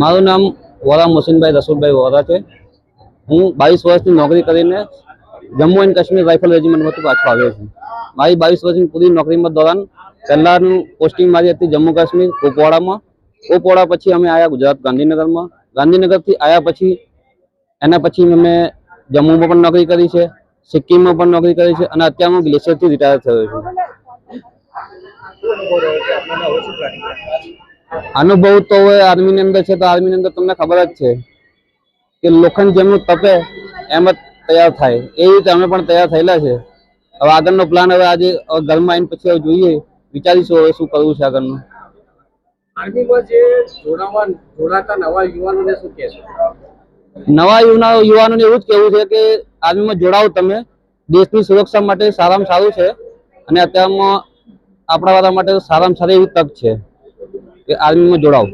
મારું નામ વોરા મોહસિનભાઈ રસુલભાઈ વોરા છે. હું બાવીસ વર્ષની નોકરી કરીને જમ્મુ એન્ડ કાશ્મીર રાઇફલ રેજિમેન્ટમાંથી પાછો આવ્યો છું. મારી બાવીસ વર્ષની પૂરી નોકરીમાં દોરાન પહેલાંનું પોસ્ટિંગ મારી હતી જમ્મુ કાશ્મીર કુપવાડામાં. કુપવાડા પછી અમે આવ્યા ગુજરાત ગાંધીનગરમાં. ગાંધીનગરથી આવ્યા પછી એના પછી અમે જમ્મુમાં પણ નોકરી કરી છે, સિક્કિમમાં પણ નોકરી કરી છે અને અત્યારે હું ગ્લેશિયરથી રિટાયર થયો છું. અનુભવ તો હવે આર્મીની અંદર છે તો આર્મીની અંદર તમને ખબર જ છે કે લોખંડ જેમનું તપે એમ જ તૈયાર થાય. એ રીતે અમે પણ તૈયાર થયેલા છે. હવે આગળનો પ્લાન હવે આજે ઘરમાં આવીને પછી હવે જોઈએ વિચારીશું હવે શું કરવું છે આગળનું. આર્મીમાં જે જોડાવા જોડાતા નવા યુવાનોને શું કહેશો નવા યુવાનોને એવું જ કહેવું છે કે આર્મીમાં જોડાઓ તમે. દેશની સુરક્ષા માટે સારામાં સારું છે અને અત્યારમાં આપણા વાળા માટે સારામાં સારી એવી તક છે. આર્મીમાં જોડાઓ.